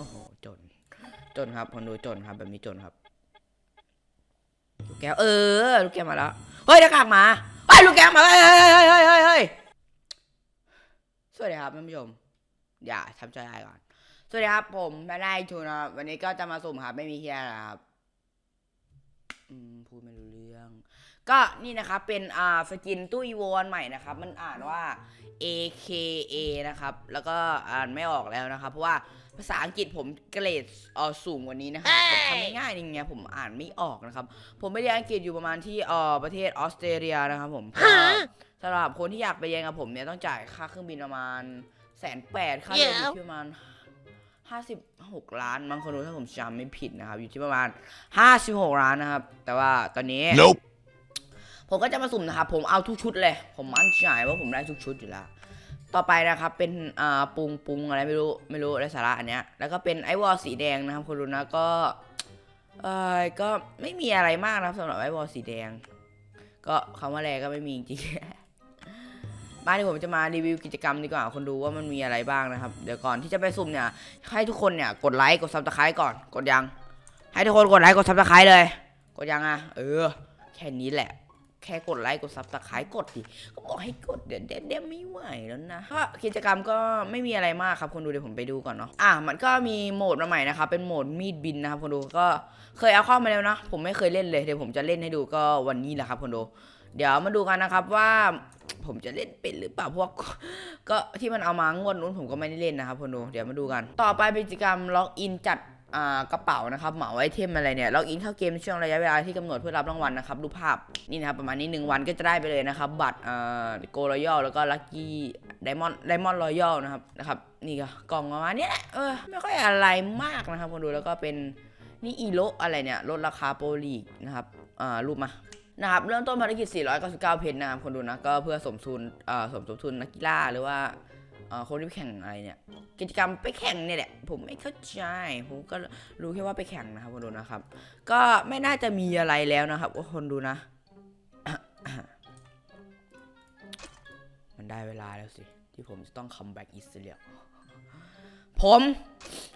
อ้โห จน จนครับคนดูจนครับ แบบนี้จนครับ ลูกแก้ว เออ ลูกแก้วมาแล้ว เฮ้ยหน้ากากมาเฮ้ยลูกแก้วมาเฮ้ยเฮ้ยเฮ้ยเฮ้ยเฮ้ยสวัสดีครับท่านผู้ชม อย่าทำใจร้ก่อน สวัสดีครับ ผมไม่ได้ทูนะครับวันนี้ก็จะมาสุ่มครับ ไม่มีเฮียอะครับอืมพูดไม่รู้เรื่อง ก็นี่นะครับเป็นอ่าสกินตู้อีโวอันใหม่นะครับ มันอ่านว่า AKA นะครับ แล้วก็อ่านไม่ออกแล้วนะครับ เพราะว่า ภาษาอังกฤษผมเกรดเอ่อสูงกว่านี้นะครับผมทำง่ายๆอย่างเงี้ยผมอ่านไม่ออกนะครับ ผมไปเรียนอังกฤษอยู่ประมาณที่เอ่อประเทศออสเตรเลียนะครับผมก็สำหรับคนที่อยากไปเรียนกับผมเนี่ยต้องจ่ายค่าเครื่องบินประมาณแสนแปดค่าเรียนอยู่ที่ประมาณห้าสิบหกล้านบางคนดูถ้าผมจำไม่ผิดนะครับ อยู่ที่ประมาณห้าสิบหกล้านนะครับ แต่ว่าตอนนี้ Nope. ผมก็จะมาสุ่มนะครับ ผมเอาทุกชุดเลย ผมมั่นใจว่าผมได้ทุกชุดอยู่แล้ว ต่อไปนะครับเป็นอ่าปุงปุงอะไรไม่รู้ไม่รู้ไรสาระอันเนี้ยแล้วก็เป็นไอวอลสีแดงนะครับคุณดูนะก็เออก็ไม่มีอะไรมากนะครับสำหรับไอวอลสีแดง ก็คำว่าแรงก็ไม่มีจริงๆบ้าที่ผมจะมารีวิวกิจกรรมดีกว่าคนดูว่ามันมีอะไรบ้างนะครับ เดี๋ยวก่อนที่จะไปสุ่มเนี่ย ให้ทุกคนเนี่ยกดไลค์กดซับสไครต์ก่อนกดยัง ให้ทุกคนกดไลค์กดซับสไครต์เลย กดยังอะเออ แค่นี้แหละ แค่กดไลค์กดซับสไครต์กดดิก็บอกให้กดเดี๋ยวเดี๋ยวเดี๋ยวไม่ไหวแล้วนะก็กิจกรรมก็ไม่มีอะไรมากครับคนดูเดี๋ยวผมไปดูก่อนเนาะอะมันก็มีโหมดมาใหม่นะครับเป็นโหมดมีดบินนะครับคนดูก็เคยเอาเข้ามาแล้วนะ ผมไม่เคยเล่นเลยเดี๋ยวผมจะเล่นให้ดูก็วันนี้แหละครับคนดูเดี๋ยวมาดูกันนะครับว่าผมจะเล่นเป็นหรือเปล่าพวก ก็ที่มันเอามางวดนู้นผมก็ไม่ได้เล่นนะครับคนดูเดี๋ยวมาดูกัน ต่อไปเป็นกิจกรรมล็อกอินจัด กระเป๋านะครับเหมาไอเทมอะไรเนี่ยล็อกอินเข้าเกมช่วงระยะเวลาที่กำหนดเพื่อรับรางวัลนะครับรูปภาพนี่นะครับประมาณนี้หนึ่งวันก็จะได้ไปเลยนะครับ บัตรอ่าโกลอยอแล้วก็ลัคกี้ไดมอนด์ไดมอนด์รอยัลนะครับนะครับนี่ก็กล่องประมาณนี้แหละเออไม่ค่อยอะไรมากนะครับคนดูแล้วก็เป็นนี่อีโลอะไรเนี่ยลดราคาโปรลีกนะครับอ่ารูปมานะครับเริ่มต้นภารกิจ 499 เพชรนะครับคนดูนะก็เพื่อสมทุนอ่าสมทบทุนนักกีฬาหรือว่า คนที่ไปแข่งอะไรเนี่ย กิจกรรมไปแข่งเนี่ยแหละ ผมไม่เข้าใจ ผมก็รู้แค่ว่าไปแข่งนะครับคนดูนะครับ ก็ไม่น่าจะมีอะไรแล้วนะครับคนดูนะ มันได้เวลาแล้วสิ ที่ผมจะต้องคัมแบ็กอิสเรียผม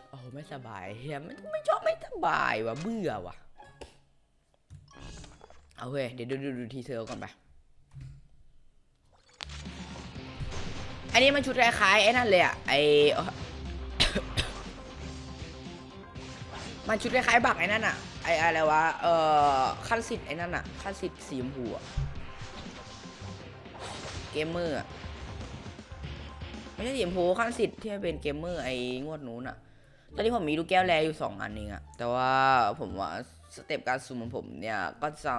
โอ้ไม่สบายเฮียไม่ไม่ชอบไม่สบายว่ะเบื่อว่ะ เอาเว้ยเดี๋ยวดูดูดูทีเซอร์ก่อนไป อันนี้มันชุดคล้ายๆไอ้นั่นเลยอะไอมันชุดคล้ายๆบักไอ้นั่นอะไออะไรวะ เอ่อขั้นสิทธิ์ไอ้นั่นอะขั้นสิทธิ์สีชมพูอะเกมเมอร์อะไม่ใช่สีชมพูขั้นสิทธิ์ที่มันเป็นเกมเมอร์ไองวดนู้นอะตอนนี้ผมมีลูกแก้วแลอยู่สองอันเองอะแต่ว่าผมว่าสเต็ปการซูมของผมเนี่ยก็จะ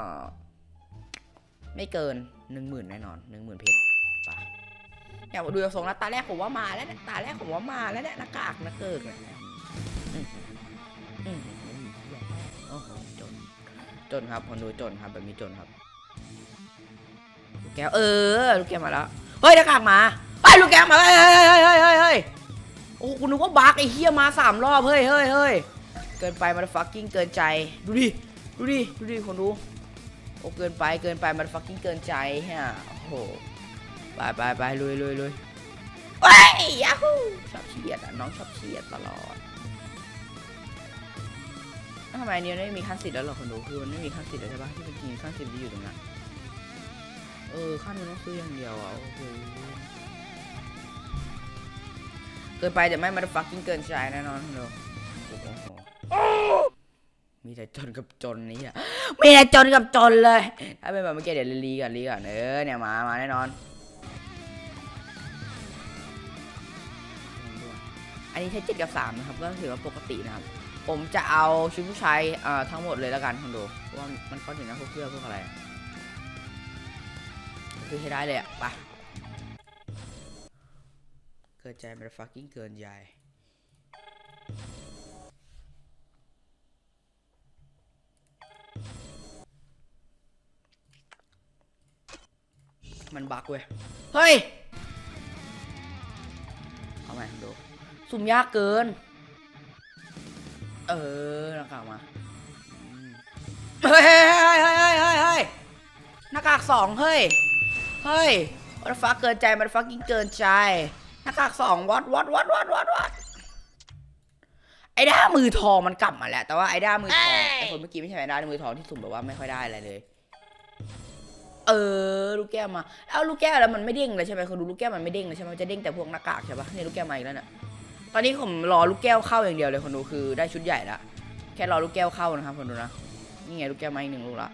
ไม่เกินหนึ่งหมื่นแน่นอนหนึ่งหมื่นเพชร ไปอยดูจากทรงแล้วตาแรกผมว่ามาแล้วเนี่ยตาแรกผมว่ามาแล้วเนี่ยหน้ากากหน้าเกิกเนี่ยโอ้โหจน จนครับคนดูจนครับแบบนี้จนครับลูกแก้วเออลูกแก้วมาแล้วเฮ้ยหน้ากากมาเฮ้ลูกแก้วมาเฮ้ยเฮ้ยเฮ้ยเฮ้ยเฮ้ยเฮ้ยโอ้คุณนึกว่าบักไอ้เฮียมาสามรอบเฮ้ยเฮ้ยเฮ้ยเกินไปมันฟักกิ้งเกินใจดูดิดูดิดูดิคนดูโอ้เกินไปเกินไปมันฟักกิ้งเกินใจฮะโอ้โห ไปไปไปลุยลุยลุยเฮ้ยยาฮูชอบเฉียดอะน้องชอบเฉียดตลอดแล้วทำไมอันนี้ไม่มีขั้นสิทธิ์แล้วเหรอคนดูคือมันไม่มีขั้นสิทธิ์แล้วใช่ปะที่เป็นทีขั้นสิทธิ์ที่อยู่ตรงนั้นเออขั้นนึงต้องซื้ออย่างเดียวอะโอ้โหเกินไปแต่ไม่มาฟักกิ้งเกินใจแน่นอนคนดูโอ้โหมีแต่จนกับจนนี่อะมีแต่จนกับจนเลยถ้าเป็นแบบเมื่อกี้เดี๋ยวรีก่อนรีก่อนเออเนี่ยมามาแน่นอน อันนี้ใช้เจ็ดกับสามนะครับก็ถือว่าปกตินะครับ ผมจะเอาชุดผู้ชายทั้งหมดเลยแล้วกันคุณดูเพราะว่ามันก็ถึงนะพวกเสื้อพวกอะไรคือใช้ได้เลยอะไปเกินใจมันฟักกิ้งเกินใหญ่มันบักเว้ย เฮ้ย เอาใหมดู สุ่มยากเกิน เออหน้ากากมาอืมเฮ้ยเฮ้ยเฮ้ยเฮ้ยเฮ้ยเฮ้ยเฮ้ยหน้ากากสองเฮ้ย เฮ้ยมันฟักเกินใจมันฟักยิ่งเกินใจหน้ากากสองวัดวัดวัดวัดวัดวัดไอ้ด้ามือทองมันกลับมาแล้ว แต่ว่าไอ้ด้ามือทองไอ้คนเมื่อกี้ไม่ใช่ไอ้ด้ามือทองที่สุ่มแบบว่าไม่ค่อยได้อะไรเลย เออ ลูกแก้วมา เอาลูกแก้วแล้วมันไม่เด้งเลยใช่ไหมคนดูลูกแก้วมันไม่เด้งเลยใช่ไหมมันจะเด้งแต่พวกหน้ากากใช่ปะนี่ลูกแก้วมาอีกแล้วน่ะ ตอนนี้ผมรอลูกแก้วเข้าอย่างเดียวเลยคนดูคือได้ชุดใหญ่ละแค่รอลูกแก้วเข้านะครับคนดูนะนี่ไงลูกแก้วมาอีกหนึ่งลูกละ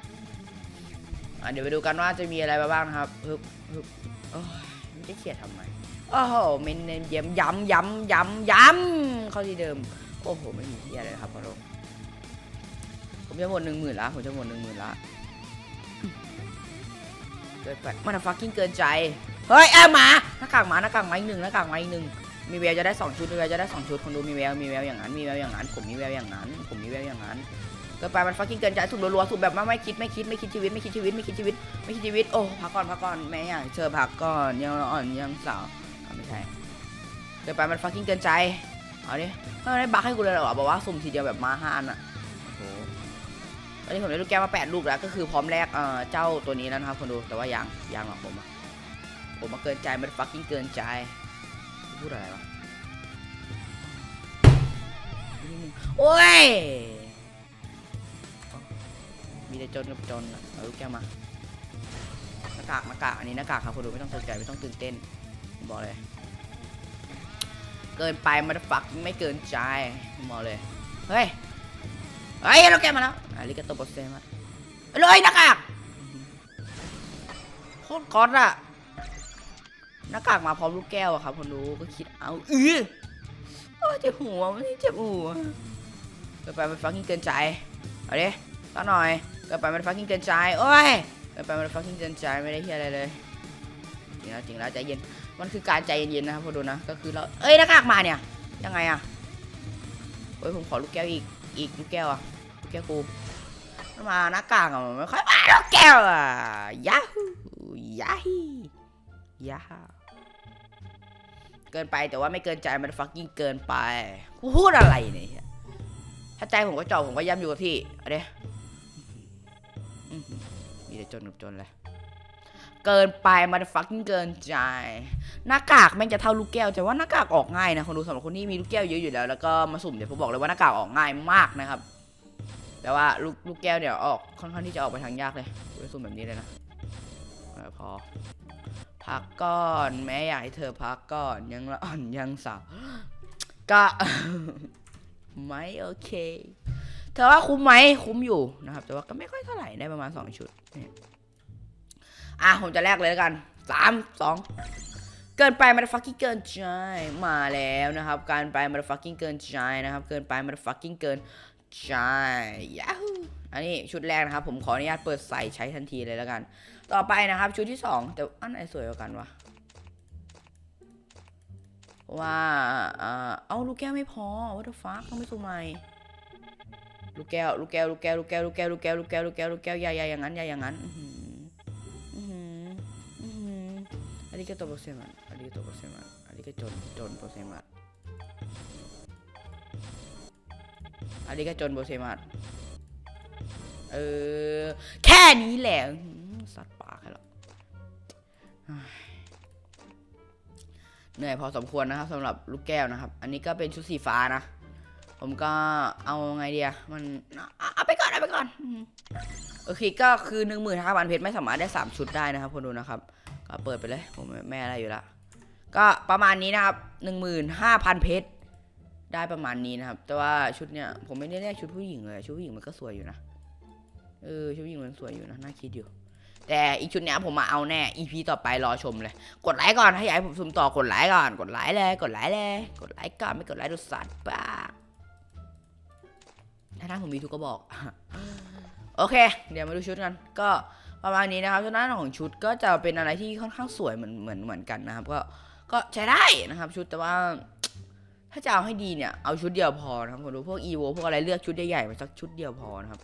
อะเดี๋ยวไปดูกันว่าจะมีอะไรมาบ้างนะครับฮึบฮึบโอ้ยมันจะเขียดทำไมโอ้โหเมนเนมเยี่ยมย้ำย้ำย้ำย้ำเข้าที่เดิมโอ้โหไม่มีที่อะไรเลยครับพอลงผมจะหมดหนึ่งหมื่นละผมจะหมดหนึ่งหมื่นละเกินไปมันฟักกิ้งเกินใจ เฮ้ยแอาหมา หน้ากากหมา หน้ากากหมาอีกหนึ่งหน้ากากหมาอีกหนึ่ง มีแววจะได้สองชุดมีแววจะได้สองชุดคนดูมีแววมีแววอย่างนั้นมีแววอย่างนั้นผมมีแววอย่างนั้น ผมมีแววอย่างนั้นเกินไปมันฟักกิ้งเกินใจสุดรัวๆสุดแบบไม่ไม่คิดไม่คิดไม่คิดชีวิตไม่คิดชีวิตไม่คิดชีวิตไม่คิดชีวิตโอ้พักก่อนพักก่อนแม่อยากเชิญพักก่อนยังอ่อนยังสาวไม่ใช่เกินไปมันฟักกิ้งเกินใจเอาดิไม่ได้บักให้กูเลยเหรอบอกว่าสุ่มทีเดียวแบบมาห้าอันอะโอ้ตอนนี้ผมได้ลูกแก้วมาแปดลูกแล้วก็คือพร้อมแลกเอ่อเจ้าตัวนี้แล้วนะครับคนดูแต่ว่ายังยังหรอกผมอะผมมาเกินใจมันฟักกิ้งเกินใจ พูดอะไรวะโอ้ย มีแต่จนกับจนอะเอาลูกแก้วมาหน้ากากหน้ากากอันนี้หน้ากากครับคนดูไม่ต้องตกใจไม่ต้องตื่นเต้นผมบอกเลย เกินไปมันฟักไม่เกินใจผมบอกเลย เฮ้ย เฮ้ยเราแกมาแล้วอาริกาโตโปเซมาเลยหน้ากากโคตรก๊อตอะ หน้ากากมาพร้อมลูกแก้วอะครับคนดูก็คิดเอาเออโอ้ยเจ็บหัวมันเจ็บหัวเกินไปมันฟักกิ้งเกินใจเอาดิสักหน่อยเกินไปมันฟักกิ้งเกินใจโอ้ยเกินไปมันฟักกิ้งเกินใจไม่ได้เฮียอะไรเลยจริงแล้วจริงแล้วใจเย็นมันคือการใจเย็นๆนะครับพอดูนะก็คือเราเอ้ยหน้ากากมาเนี่ยยังไงอะเฮ้ยผมขอลูกแก้วอีกอีกลูกแก้วอะลูกแก้วกูมาหน้ากากอะมันไม่ค่อยมาลูกแก้วอะยาฮูยาฮียาฮา เกินไปแต่ว่าไม่เกินใจมันฟักยิ่งเกินไปกูพูดอะไรเนี่ยถ้าใจผมก็จอผมก็ย้ำอยู่กับที่เอาเดี๋ยวมีแต่จนกับจนเลยเกินไปมันฟักกิ้งเกินใจ หน้ากากแม่งจะเท่าลูกแก้วแต่ว่าหน้ากากออกง่ายนะคนดูสำหรับคนที่มีลูกแก้วเยอะอยู่แล้ว แล้วก็มาสุ่มเดี๋ยวผมบอกเลยว่าหน้ากากออกง่ายมากนะครับ แต่ว่าลูกลูกแก้วเดี๋ยออกค่อนข้างที่จะออกไปทางยากเลยสุ่มแบบนี้เลยนะพอ พักก่อนแม่อยากให้เธอพักก่อนยังละอ่อนยังสาวก็ ไม่โอเค เธอว่าคุ้มไหมคุ้มอยู่นะครับ แต่ว่าก็ไม่ค่อยเท่าไหร่ได้ประมาณสองชุดอะผมจะแลกเลยแล้วกันสามสองเกินไปมันฟักกิ้งเกินใจมาแล้วนะครับ การไปมันฟักกิ้งเกินใจนะครับ เกินไปมันฟักกิ้งเกินใจยาฮูอันนี้ชุดแรกนะครับ ผมขออนุญาตเปิดใส่ใช้ทันทีเลยแล้วกัน ต่อไปนะครับ ชุดที่สองแต่อันไหนสวยกว่ากันวะว่าเอ้าลูกแก้วไม่พอวัตถุฟ้าต้องไปสูไม่ลูกแก้วลูกแก้วลูกแก้วลูกแก้วลูกแก้วลูกแก้วลูกแก้วลูกแก้วลูกแก้วใหญ่ใหญ่อย่างนั้นใหญ่อย่างนั้นอืมอืมอืมอนี้ก็ตัวโปเซมันอันรก็ตัวโปเซมันอันรก็จนจนโปเซมันอันรก็จนโปเซมันเออแค่นี้แหละ สัตว์ป่าให้แล้วเฮ้ยเหนื่อยพอสมควรนะครับสำหรับลูกแก้วนะครับ อันนี้ก็เป็นชุดสีฟ้านะ ผมก็เอาไงเดียมันเอาไปก่อนเอาไปก่อนอืมโอเคก็คือหนึ่งหมื่นห้าพันเพชรไม่สามารถได้สามชุดได้นะครับคนดูนะครับ ก็เปิดไปเลยผมไม่อะไรอยู่ละก็ประมาณนี้นะครับหนึ่งหมื่นห้าพันเพชรได้ประมาณนี้นะครับ แต่ว่าชุดเนี้ยผมไม่ได้เรียกชุดผู้หญิงเลย ชุดผู้หญิงมันก็สวยอยู่นะ เออ ชุดผู้หญิงมันสวยอยู่นะ น่าคิดอยู่ แต่อีกชุดเนี้ยผมมาเอาแน่ EP ต่อไปรอชมเลย กดไลค์ก่อนถ้าอยากให้ผมซุ่มต่อกดไลค์ก่อน กดไลค์เลย กดไลค์เลย กดไลค์ก่อนไม่กดไลค์ดูสัตว์ปาถ้าท่านผมมีทุกก็บอก โอเค เดี๋ยวมาดูชุดกัน ก็ประมาณนี้นะครับชุดหน้าของชุดก็จะเป็นอะไรที่ค่อนข้างสวยเหมือนเหมือนเหมือนกันนะครับ ก็ก็ใช้ได้นะครับ ชุดแต่ว่าถ้าจะเอาให้ดีเนี่ยเอาชุดเดียวพอนะครับผมดูพวกอีโวพวกอะไรเลือกชุดใหญ่ๆมาสักชุดเดียวพอนะครับ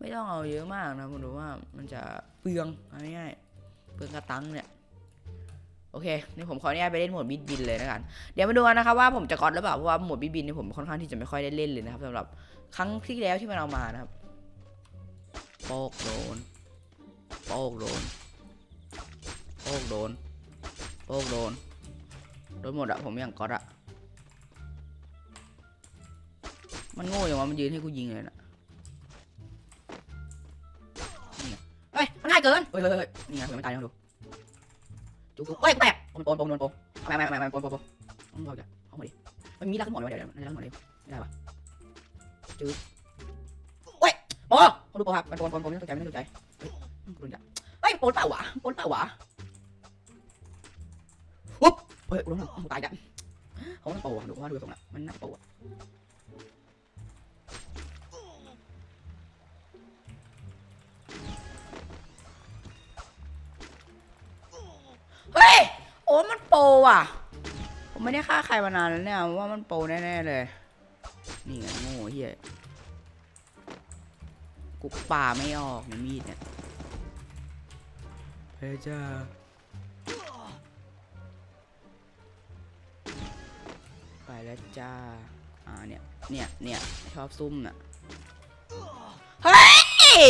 ไม่ต้องเอาเยอะมากนะผมดูว่ามันจะเปลืองเอาง่ายๆเปลืองกระตังเนี่ยโอเคนี่ผมขออนุญาตไปเล่นโหมดบิดบินเลยนะกัน เดี๋ยวมาดูกันนะครับว่าผมจะก๊อตหรือเปล่า เพราะว่าโหมดบิดบินเนี่ยผมค่อนข้างที่จะไม่ค่อยได้เล่นเลยนะครับสำหรับครั้งที่แล้วที่มันเอามานะครับ โปกโดน โป๊กโดน โป๊กโดน โป๊กโดน โดนหมดอะผมย่างก๊อตอะมันโง่อย่างว่ามันยืนให้กูยิงเลยนะายเกินเฮ้ยเฮ้ยเฮ้ยนี่ไงเผื่อไม่ตายนะดูจุกๆเฮ้ยแตกโปนโปนโปนโปนไม่ไม่ไม่ไม่โปนโปนโปนเอามาดิเอาหมาดิมันมีรักขึ้นหมดเลยเดี๋ยวเดี๋ยวรักขึ้นหมดเลยไม่ได้ปะจืดเฮ้ยโอ้คนดูโปรครับมันโปนโปนโปนไม่ต้องใจไม่ต้องใจเฮ้ยโดนจับเฮ้ยโปนเปล่าวะโปนเปล่าวะปุ๊บเฮ้ยกูโดนหนักกูตายจับเขาต้องโปรอะดูว่าดูตรงนั้นมันน่าจะโปร โอ้มันโปรว่ะ ผมไม่ได้ฆ่าใครมานานแล้วเนี่ยว่ามันโปรแน่ๆเลย นี่ไงโง่เฮียกูป่าไม่ออกในมีดเนี่ยเฮ้ยจ้าไปแล้วจ้า อ่าเนี่ย เนี่ย เนี่ย ชอบซุ่มน่ะ เฮ้ย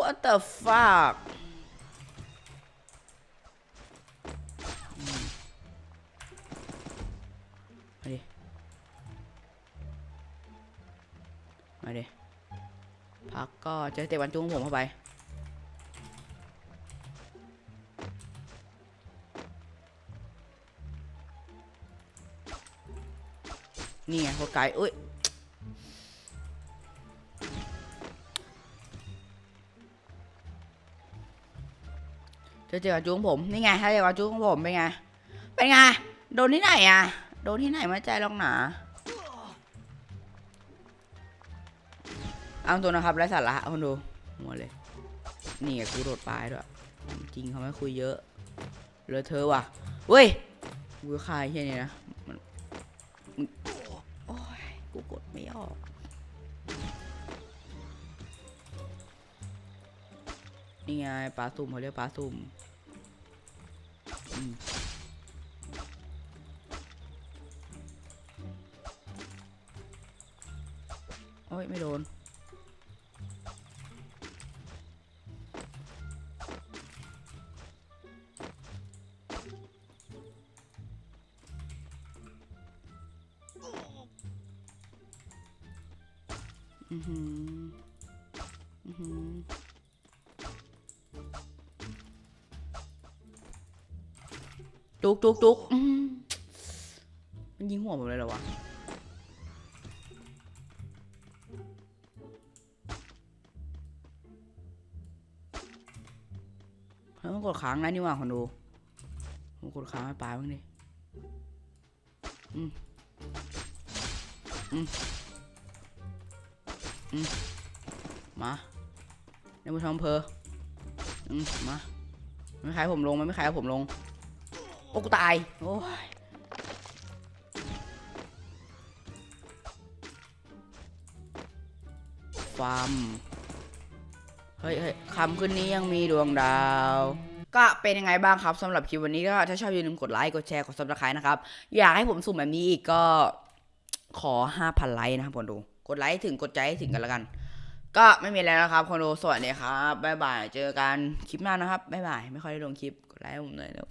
what the fuck พักก็เจอเตะวันจุ้งผมเข้าไปนี่ไงโคตรไกลอุ้ยเจอเจอวันจุ้งผม นี่ไงถ้าเจอวันจุ้งผมเป็นไง เป็นไง โดนที่ไหนอะโดนที่ไหนมาใจลองหนา เอาตัวนะครับไร้สาระคนดูหัวเลย นี่ไงกูโดดปลายด้วยจริงเขาไม่คุยเยอะเลอเธอว่ะเว้ยกูคายแค่นี้นะมันมึงโอ้ยกูกดไม่ออกนี่ไงปลาสุ่มเขาเรียกปลาสุ่มโอ้ยไม่โดน อือหืออือหือจุกจุกจุกมันยิงหัวผมเลยเหรอวะเฮ้ยมันกดค้างได้นี่หว่าคนดูผมกดค้างให้ปลาบ้างดิอืมอืม มาในมือทอมเพออืมมาไม่ขายผมลงมันไม่ขายผมลง โอ้กูตาย โอ้ยฟาร์มเฮ้ยเฮ้ยคำขึ้นนี้ยังมีดวงดาว ก็เป็นยังไงบ้างครับสำหรับคลิปวันนี้ก็ถ้าชอบอย่าลืมกดไลค์ กดแชร์ กดซับสไครต์นะครับ อยากให้ผมสุ่มแบบนี้อีกก็ขอ 5,000 ไลค์นะครับคนดู กดไลค์ถึงกดใจให้ถึงกันละกัน ก็ไม่มีอะไรแล้วนะครับคนดูสวัสดีครับบ๊ายบายเจอกันคลิปหน้านะครับบ๊ายบายไม่ค่อยได้ลงคลิปกดไลค์ผมหน่อยแล้ว